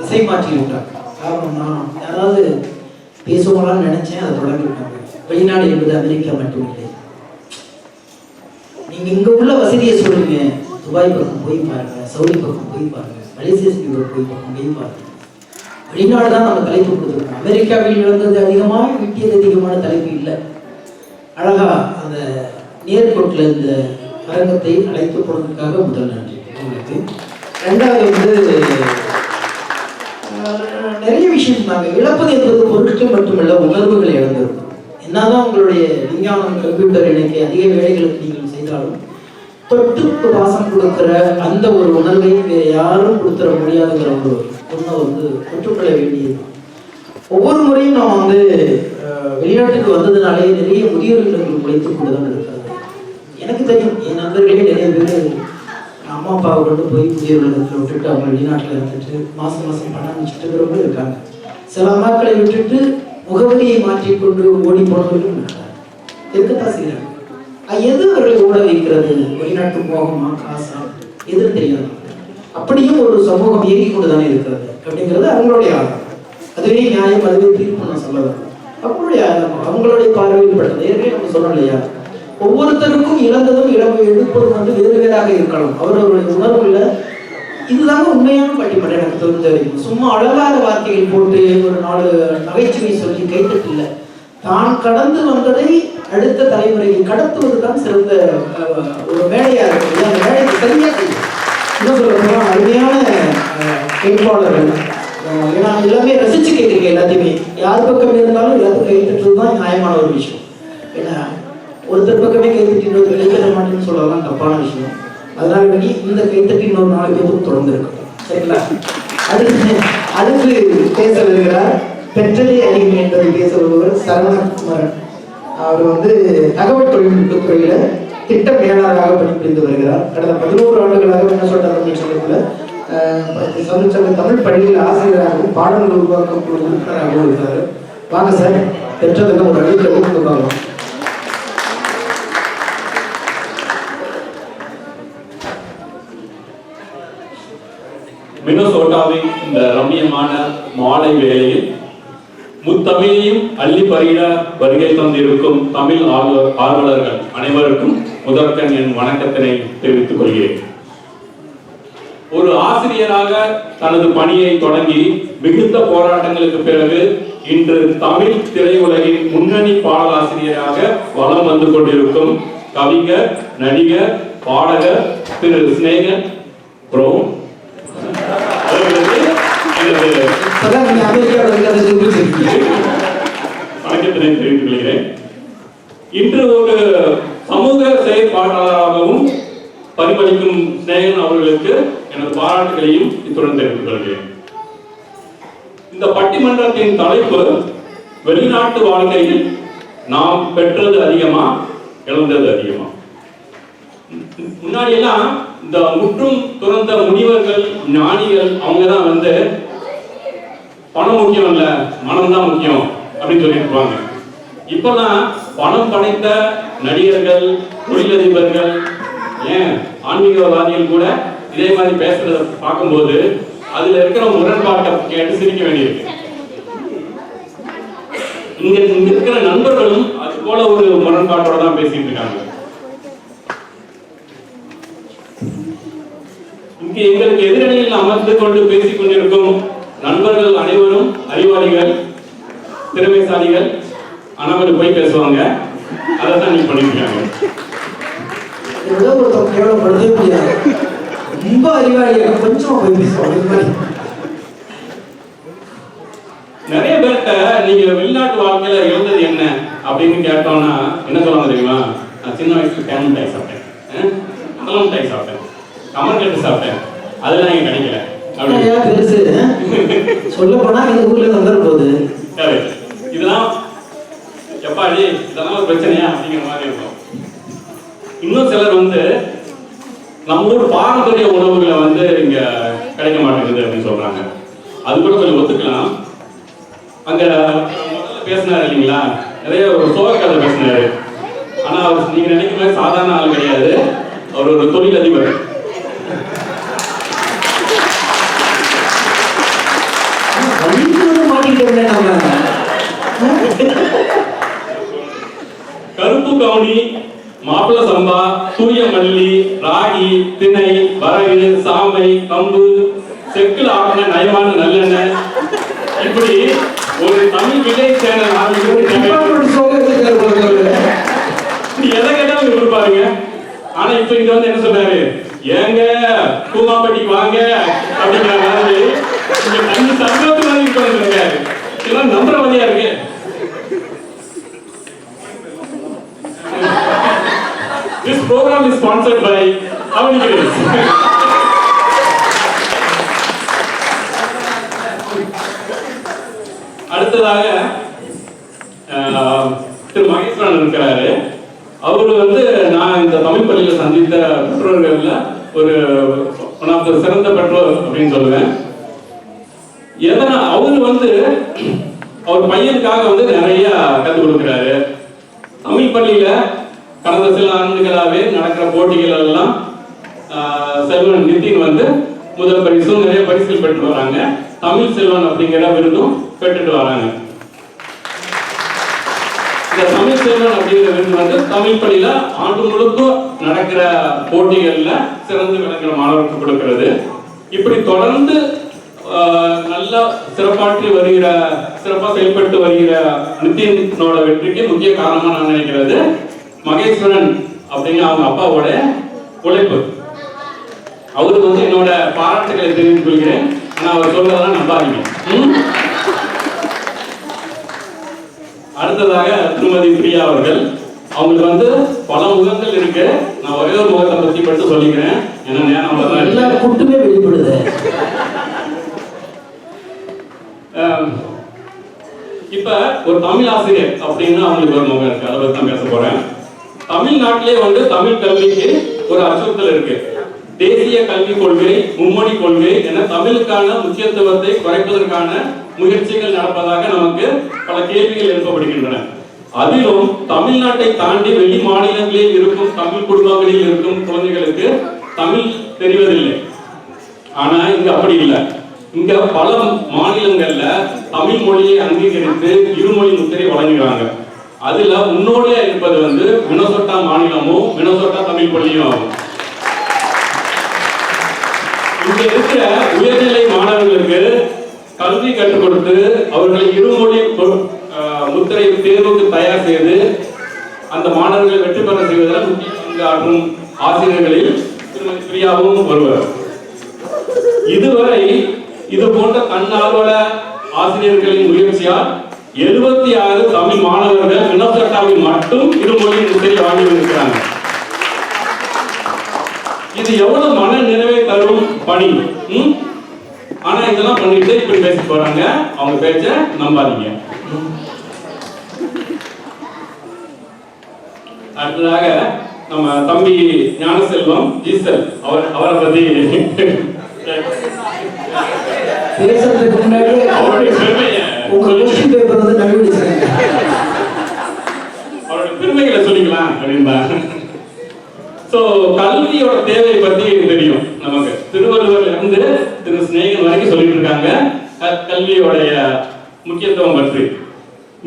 திசை மாற்றி விட்டாங்க காரணம் நான் யாராவது பேசுவாங்களான்னு நினைச்சேன் அதை தொடங்கி விட்டாங்க. வெளிநாடு என்பது அமெரிக்கா மட்டும் இல்லை. நீங்க இங்க உள்ள வசதியை சொல்லுங்க. துபாய் பக்கம் போய் பாருங்க சவுதி பக்கம் போய் பாருங்க மலேசியா போய் பக்கம் போய் பாருங்க. வெளிநாடு தான் நம்ம தலைப்பு கொடுத்துருக்கோம். அமெரிக்காவில் இழந்தது அதிகமாக விட்டியது அதிகமான தலைப்பு இல்லை. அழகா அந்த நேர்கோட்டில் இந்த அரங்கத்தை அழைத்து போனதுக்காக முதல் நன்றி. உங்களுக்கு. ரெண்டாவது வந்து நிறைய விஷயம் நாங்கள் இழப்பது என்பது பொருட்கள் மட்டுமல்ல உணர்வுகளை இழந்தது. என்னதான் உங்களுடைய விஞ்ஞானம் கம்ப்யூட்டர் இணைக்க அதிக வேலைகளுக்கு நீங்கள் செய்தாலும் தொட்டுக்கு வாசம் கொடுக்கிற அந்த ஒரு உணர்வை வேற யாரும் கொடுத்துட முடியாதுங்கிற ஒரு பொண்ணை வந்து பெற்றுக்கொள்ள வேண்டியது. ஒவ்வொரு முறையும் நான் வந்து வெளிநாட்டுக்கு வந்ததுனாலே நிறைய முதியோர்கள் இல்லங்கள் உழைத்து கொண்டு தான் இருக்கிறது எனக்கு தெரியும் என் நண்பர்களே நிறைய பேர் அம்மா அப்பாவை கொண்டு போய் முதியோர் உலகத்தில் விட்டுட்டு அவங்க வெளிநாட்டில் இருந்துட்டு மாதம் மாதம் பணம் வச்சுட்டு இருக்கிறவங்களும் இருக்காங்க. சில அம்மாக்களை விட்டுட்டு முகவரியை மாற்றிக்கொண்டு ஓடி போனவர்களும் இருக்காங்க. இருக்கத்தான் செய்கிறாங்க. எது அவர்களை ஓட வைக்கிறது? வெளிநாட்டு போகமா காசா? எது தெரியாது. அப்படியும் ஒரு சமூகம் இயங்கி கொண்டுதானே இருக்கிறது. அப்படிங்கிறது அவங்களுடைய ஆர்வம் அதுவே நியாயம் அதுவே தீர்ப்பு நான் சொல்லலாம் அவங்களுடைய அவங்களுடைய பார்வையில் பட்டது ஏற்கனவே நம்ம சொன்னோம் இல்லையா? ஒவ்வொருத்தருக்கும் இழந்ததும் இழப்பு எடுப்பதும் வந்து வேறு வேறாக இருக்கலாம் அவரவருடைய உணர்வுல இதுதாங்க உண்மையான பட்டிமன்றம் எனக்கு தெரிஞ்சது சும்மா அழகாத வார்த்தைகள் போட்டு ஒரு நாலு நகைச்சுவை சொல்லி கைத்தட்டு இல்லை. தான் கடந்து வந்ததை அடுத்த தலைமுறைக்கு கடத்துவது தான் சிறந்த ஒரு வேலையா இருக்கு. அந்த வேலையை சரியா செய்யும் இன்னும் அருமையான கேட்பாளர்கள். ஏன்னா எல்லாமே ரசிச்சு கேட்குறீங்க எல்லாத்தையுமே. யார் பக்கம் இருந்தாலும் எல்லாத்துக்கும் கைத்தட்டுறது தான் நியாயமான ஒரு விஷயம். ஏன்னா ஒருத்தர் பக்கமே கைத்தட்டி இன்னொருத்தர் கைத்தட்ட மாட்டேன்னு சொல்லலாம் தப்பான விஷயம். அதனால வேண்டி இந்த கைத்தட்டி இன்னொரு நாலு பேருக்கும் தொடர்ந்து இருக்கும் சரிங்களா? அடுத்து அடுத்து பேச வருகிறார் பெற்றலே அறிவு என்பதை பேச வருபவர் சரவணகுமாரன். அவர் வந்து தகவல் தொழில்நுட்பத் துறையில திட்ட மேலாளராக பணிபுரிந்து வருகிறார். கடந்த பதினோரு ஆண்டுகளாக என்ன சொல்ற அப்படின்னு சங்கத்துல அஹ், தமிழ் பள்ளியில் ஆசிரியராகவும் பாடங்கள் உருவாக்கம் குழு உறுப்பினராகவும் இருக்கிறார். வாங்க சார் பெற்றதுக்கு ஒரு அடிக்கடி கொடுப்பாங்க பார்க்கலாம் மினசோட்டாவின் இந்த ரம்மியமான மாலை வேளையில் முத்தமிழையும் அள்ளி பருகிட வருகை தந்திருக்கும் தமிழ் ஆர்வ- ஆர்வலர்கள் அனைவருக்கும் முதற்கண் என் வணக்கத்தினை தெரிவித்துக் கொள்கிறேன். ஒரு ஆசிரியராக தனது பணியை தொடங்கி மிகுந்த போராட்டங்களுக்கு பிறகு இன்று தமிழ் திரையுலகின் முன்னணி பாடலாசிரியராக வலம் வந்து கொண்டிருக்கும் கவிஞர் நடிகர் பாடகர் திரு ஸ்னேகன் ப்ரோ அவர்களுக்கு எனது இப்பதான் நீங்க அமெரிக்காவில் இருக்கிறத நிரூபிச்சிருக்கீங்க வணக்கத்தினை தெரிவித்துக் கொள்கிறேன். இன்று ஒரு சமூக செயற்பாட்டாளராகவும் பரிமளிக்கும் சிநேகன் அவர்களுக்கு எனது பாராட்டுகளையும் இத்துடன் தெரிவித்துக் கொள்கிறேன். இந்த பட்டிமன்றத்தின் தலைப்பு வெளிநாட்டு வாழ்க்கையில் நாம் பெற்றது அதிகமா இழந்தது அதிகமா? முன்னாடி எல்லாம் இந்த முற்றும் துறந்த முனிவர்கள் ஞானிகள் அவங்க தான் வந்து பணம் முக்கியம் இல்ல மனம் தான் முக்கியம் அப்படின்னு சொல்லிட்டு இருப்பாங்க. இப்பெல்லாம் பணம் படைத்த நடிகர்கள் தொழிலதிபர்கள் ஏன் ஆன்மீகவாதிகள் கூட இதே மாதிரி பேசுறத பார்க்கும்போது அதுல இருக்கிற முரண்பாட்டை கேட்டு சிரிக்க வேண்டியிருக்கு. இங்க இங்க இருக்கிற நண்பர்களும் அது போல ஒரு முரண்பாட்டோட தான் பேசிட்டு இருக்காங்க. இங்க எங்களுக்கு எதிரணியில் அமர்ந்து கொண்டு பேசிக் கொண்டிருக்கும் நண்பர்கள் அனைவரும் அறிவாளிகள் திறமைசாலிகள் அனைவரும் போய் பேசுவாங்க. அதை தான் நீங்க பண்ணிருக்காங்க ரொம்ப அறிவாளியாக கொஞ்சம் போய் பேசுவாங்க. நிறைய பேர்கிட்ட நீங்க வெளிநாட்டு வாழ்க்கையில இருந்தது என்ன அப்படின்னு கேட்டோம்னா என்ன சொல்லுவாங்க தெரியுமா? நான் சின்ன வயசுல கேமன் டாய் சாப்பிட்டேன். கலம் டாய் சாப்பிட்டேன். கமர் கட்டு சாப்பிட்டேன். அதெல்லாம் எனக்கு கிடைக்கல. ஏன் பெருசு? சொல்ல போனா எங்க ஊர்ல வந்துட போகுது. இதெல்லாம் எப்பாடி இதெல்லாம் ஒரு பிரச்சனையா? அப்படிங்கிற மாதிரி இருக்கும். இன்னும் சிலர் வந்து நம்ம ஊர் பாரம்பரிய உணவுகளை வந்து இங்க கிடைக்க மாட்டேங்குது அப்படின்னு சொல்றாங்க. அது கூட கொஞ்சம் ஒத்துக்கலாம். அங்க முதல்ல பேசினாரு இல்லைங்களா? நிறைய ஒரு சோக கதை பேசினாரு. ஆனா அவர் நீங்க நினைக்கிற மாதிரி சாதாரண ஆள் கிடையாது. அவர் ஒரு தொழிலதிபர். திணை வரகு சாமை கம்பு செக்குல ஆடின நயமான நல்லெண்ணெய் இப்படி ஒரு தமிழ் வில்லேஜ் சேனல் எதை கேட்டாலும் கொடுப்பாருங்க. ஆனா இப்ப இங்க வந்து என்ன சொல்றாரு ஏங்க கூமாப்பட்டிக்கு வாங்க அப்படிங்கிற மாதிரி இங்க தண்ணி இதெல்லாம் நம்புற வழியா இருக்கு? This program is sponsored by Avanigiris. அடுத்ததாக ஆஹ், திரு மகேஸ்வரன் இருக்கிறாரு. அவரு வந்து நான் இந்த தமிழ் பள்ளியில சந்தித்த பெற்றோர்கள்ல ஒரு ஒன் ஆஃப் த சிறந்த பெற்றோர் அப்படின்னு சொல்லுவேன். எதனா அவரு வந்து அவர் பையனுக்காக வந்து நிறைய கற்றுக் கொடுக்குறாரு. தமிழ் பள்ளியில கடந்த சில ஆண்டுகளாவே நடக்கிற போட்டிகள் எல்லாம் செல்வன் நிதின் வந்து முதல் பரிசும் நிறைய பரிசுகள் பெற்று வராங்க. தமிழ் செல்வன் அப்படிங்கிற விருதும் பெற்றுட்டு வராங்க. இந்த தமிழ் செல்வன் அப்படிங்கிற விருது வந்து தமிழ் பள்ளியில ஆண்டு முழுக்க நடக்கிற போட்டிகள்ல சிறந்து விளங்குற மாணவருக்கு கொடுக்கிறது. இப்படி தொடர்ந்து ஆஹ், நல்லா சிறப்பாற்றி வருகிற சிறப்பாக செயல்பட்டு வருகிற நிதினோட வெற்றிக்கு முக்கிய காரணமாக நான் நினைக்கிறது மகேஸ்வரன் அப்படிங்கிற அவங்க அப்பாவோட உழைப்பு. அவருக்கு வந்து என்னோட பாராட்டுகளை தெரிவித்துக் கொள்கிறேன் ஆனா அவர் சொல்றதெல்லாம் நம்பாதீங்க? அடுத்ததாக திருமதி பிரியா அவர்கள். அவங்களுக்கு வந்து பல முகங்கள் இருக்கு. நான் ஒரே ஒரு முகத்தை பத்தி மட்டும் சொல்லிக்கிறேன். ஏன்னா நேரம் எல்லா. கூட்டுமே வெளிப்படுது. இப்ப ஒரு தமிழ் ஆசிரியர் அப்படின்னு அவங்களுக்கு ஒரு முகம் இருக்கு. அதை பத்தி தான் பேச போறேன். தமிழ்நாட்டிலே வந்து தமிழ் கல்விக்கு ஒரு அச்சுறுத்தல் இருக்கு. தேசிய கல்விக் கொள்கை மும்மொழி கொள்கை என தமிழுக்கான முக்கியத்துவத்தை குறைப்பதற்கான முயற்சிகள் நடப்பதாக நமக்கு பல கேள்விகள் எழுப்பப்படுகின்றன. அதிலும் தமிழ்நாட்டை தாண்டி வெளி மாநிலங்களில் இருக்கும் தமிழ் குடும்பங்களில் இருக்கும் குழந்தைகளுக்கு தமிழ் தெரிவதில்லை. ஆனா இங்க அப்படி இல்லை. இங்க பல மாநிலங்கள்ல தமிழ் மொழியை அங்கீகரித்து இருமொழி முத்திரை வழங்குகிறாங்க அதுல முன்னோடியா இருப்பது வந்து மினசோட்டா மாநிலமும் மினசோட்டா தமிழ் பள்ளியும் ஆகும். இங்க இருக்கிற உயர்நிலை மாணவர்களுக்கு கல்வி கற்றுக் கொடுத்து அவர்களை இருமொழி ஆஹ் முத்திரை தேர்வுக்கு தயார் செய்து அந்த மாணவர்களை வெற்றி பெற செய்வதில் முக்கிய பங்கு ஆற்றும் ஆசிரியர்களில் திருமதி பிரியாவும் ஒருவர். இதுவரை இது போன்ற தன்னார்வல ஆசிரியர்களின் முயற்சியால் எழுபத்தி ஆறு தமிழ் மாணவர்கள் வினோசட்டாவில் மட்டும் இருமொழி முத்திரை வாங்கி இருக்கிறாங்க இது எவ்வளவு மன நிறைவை தரும் பணி? ஆனா இதெல்லாம் பண்ணிட்டு இப்படி பேச போறாங்க. அவங்க பேச்ச நம்பாதீங்க. அடுத்ததாக நம்ம தம்பி ஞானசெல்வம் ஜீசல் அவர் அவரை பத்தி பேசுறதுக்கு முன்னாடி அவருடைய பெருமையை உங்க கொஸ்டின் பேப்பர் வந்து கண்டுபிடிச்சிருங்க. அவருடைய பெருமைகளை சொல்லிக்கலாம் அப்படின்பா. சோ கல்வியோட தேவை பத்தி தெரியும் நமக்கு. திருவள்ளுவர்ல இருந்து திரு சிநேகன் வரைக்கும் சொல்லிட்டு இருக்காங்க கல்வியோடைய முக்கியத்துவம் பற்றி.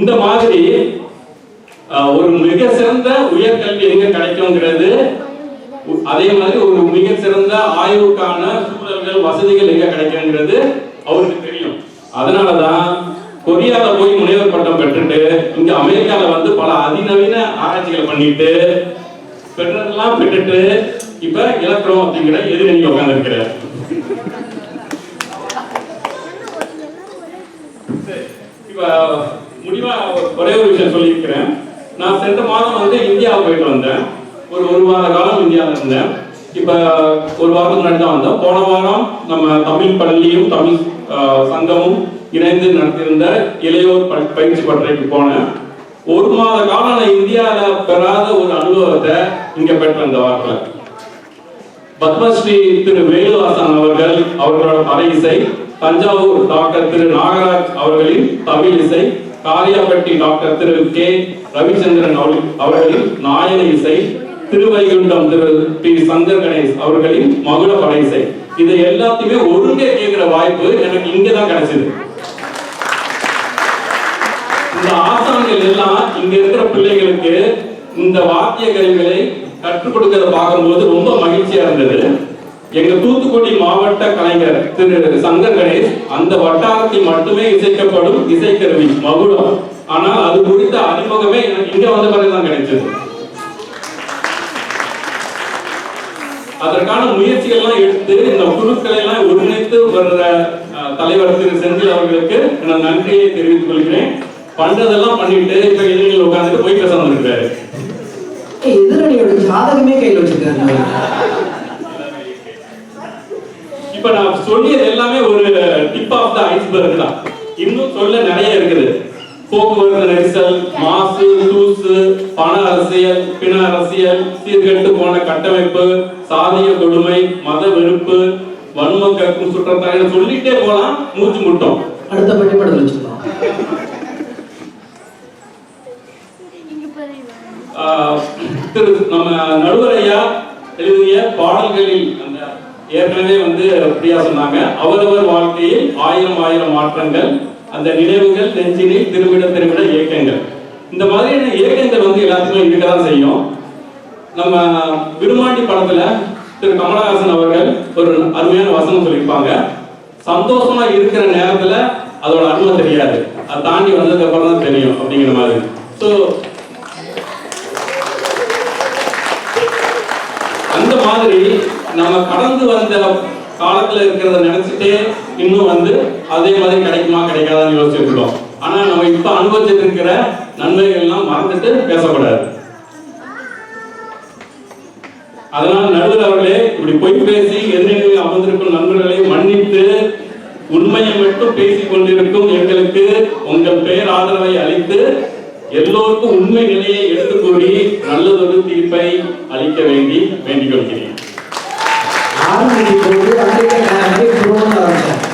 இந்த மாதிரி ஒரு மிக சிறந்த உயர்கல்வி எங்க கிடைக்குங்கிறது அதே மாதிரி ஒரு மிக சிறந்த ஆய்வுக்கான சூழல்கள் வசதிகள் எங்க கிடைக்குங்கிறது அவருக்கு தெரியும். அதனாலதான் கொரியால போய் முனைவர் பட்டம் பெற்றுட்டு இங்க அமெரிக்கால வந்து பல அதிநவீன ஆராய்ச்சிகள் பண்ணிட்டு பெற்றதெல்லாம் பெற்றுட்டு இப்ப இழக்கிறோம் அப்படிங்கிற எதிரணியில் உட்கார்ந்திருக்கிறார் இப்ப முடிவா ஒரே ஒரு விஷயம் சொல்லியிருக்கிறேன். நான் சென்ற மாதம் வந்து இந்தியாவுக்கு போயிட்டு வந்தேன். ஒரு ஒரு வார காலம் இந்தியாவில் இருந்தேன். இப்ப ஒரு வாரத்துக்கு முன்னாடி தான் வந்தோம் போன வாரம் நம்ம தமிழ் பள்ளியும் தமிழ் சங்கமும் இணைந்து நடத்தியிருந்த இளையோர் பயிற்சி பட்டறைக்கு போனேன். ஒரு மாத காலம் நான் இந்தியாவில பெறாத ஒரு அனுபவத்தை இங்க பெற்ற இந்த வாரத்துல பத்மஸ்ரீ திரு வேலுவாசன் அவர்கள் அவர்களோட பறை இசை தஞ்சாவூர் டாக்டர் திரு நாகராஜ் அவர்களின் தமிழ் இசை காரியாப்பட்டி டாக்டர் திரு கே. ரவிச்சந்திரன் அவர்கள்- அவர்களின் நாயன இசை திருவைகுண்டம் திரு பி. சங்கர் கணேஷ் அவர்களின் மகுட படை இசை இது எல்லாத்தையுமே ஒருங்கே கேட்கிற வாய்ப்பு எனக்கு இங்கதான் கிடைச்சது. இந்த ஆசான்கள் எல்லாம் இங்க இருக்கிற பிள்ளைகளுக்கு இந்த வாத்திய கருவிகளை கற்றுக் கொடுக்கிறத பார்க்கும்போது ரொம்ப மகிழ்ச்சியா இருந்தது. எங்க தூத்துக்குடி மாவட்ட கலைஞர் திரு சங்கர் கணேஷ் அந்த வட்டாரத்தில் மட்டுமே இசைக்கப்படும் இசைக்கருவி மகுடம். ஆனால் அது குறித்த அறிமுகமே எனக்கு இங்க வந்த பிறகுதான் கிடைச்சது. அதற்கான முயற்சிகள்லாம் எடுத்து இந்த குழுக்களை எல்லாம் ஒருங்கிணைத்து வர்ற தலைவர் திரு செந்தில் அவர்களுக்கு நான் நன்றியை தெரிவித்துக் கொள்கிறேன். பண்றதெல்லாம் பண்ணிட்டு இப்ப எதிரிகள் உட்கார்ந்துட்டு போய் பேச வந்திருக்காரு எதிரணியோட ஜாதகமே கையில் வச்சிருக்காரு இப்ப நான் சொல்லியது எல்லாமே ஒரு டிப் ஆஃப் த ஐஸ்பர்க் தான். இன்னும் சொல்ல நிறைய இருக்குது. போக்குவரத்து நெரிசல் மாசு தூசு பண அரசியல் பிண அரசியல் சீர்கெட்டு போன கட்டமைப்பு சாதிய கொடுமை மத வெறுப்பு வன்ம கற்கும் சுற்றத்தாழ சொல்லிட்டே போலாம் மூச்சு முட்டும். அடுத்த பட்டிமன்றத்தில் வச்சுக்கலாம் திரு நம்ம நடுவர் ஐயா எழுதிய பாடல்களில் அந்த ஏற்கனவே வந்து பிரியா சொன்னாங்க. அவரவர் வாழ்க்கையில் ஆயிரம் ஆயிரம் மாற்றங்கள் அந்த நினைவுகள் நெஞ்சினில் திருவிட திருவிட இயக்கங்கள். இந்த மாதிரியான இயக்கங்கள் வந்து எல்லாத்துக்குமே இருக்கதான் செய்யும். நம்ம விருமாண்டி படத்துல திரு கமலஹாசன் அவர்கள் ஒரு அருமையான வசனம் சொல்லியிருப்பாங்க. சந்தோஷமா இருக்கிற நேரத்துல அதோட அருமை தெரியாது. அதை தாண்டி வந்ததுக்கு அப்புறம் தான் தெரியும் அப்படிங்கிற மாதிரி. ஸோ அந்த மாதிரி நம்ம கடந்து வந்த காலத்துல இருக்கிறத நினைச்சிட்டே இன்னும் வந்து அதே மாதிரி கிடைக்குமா கிடைக்காதான்னு யோசிச்சுட்டு ஆனா நம்ம இப்ப அனுபவிச்சுட்டு இருக்கிற நன்மைகள் எல்லாம் மறந்துட்டு பேசக்கூடாது. அதனால நடுவர் அவர்களே இப்படி பொய் பேசி எதிரிகளில் அமர்ந்திருக்கும் நண்பர்களை மன்னித்து உண்மையை மட்டும் பேசிக் கொண்டிருக்கும் எங்களுக்கு உங்கள் பெயர் ஆதரவை அளித்து எல்லோருக்கும் உண்மை நிலையை எடுத்து கூறி நல்லதொரு தீர்ப்பை அளிக்க வேண்டி வேண்டிக் கொள்கிறேன். ஆரம்பிக்கும் போது அன்றைக்கு நான் வந்து குரோன்னு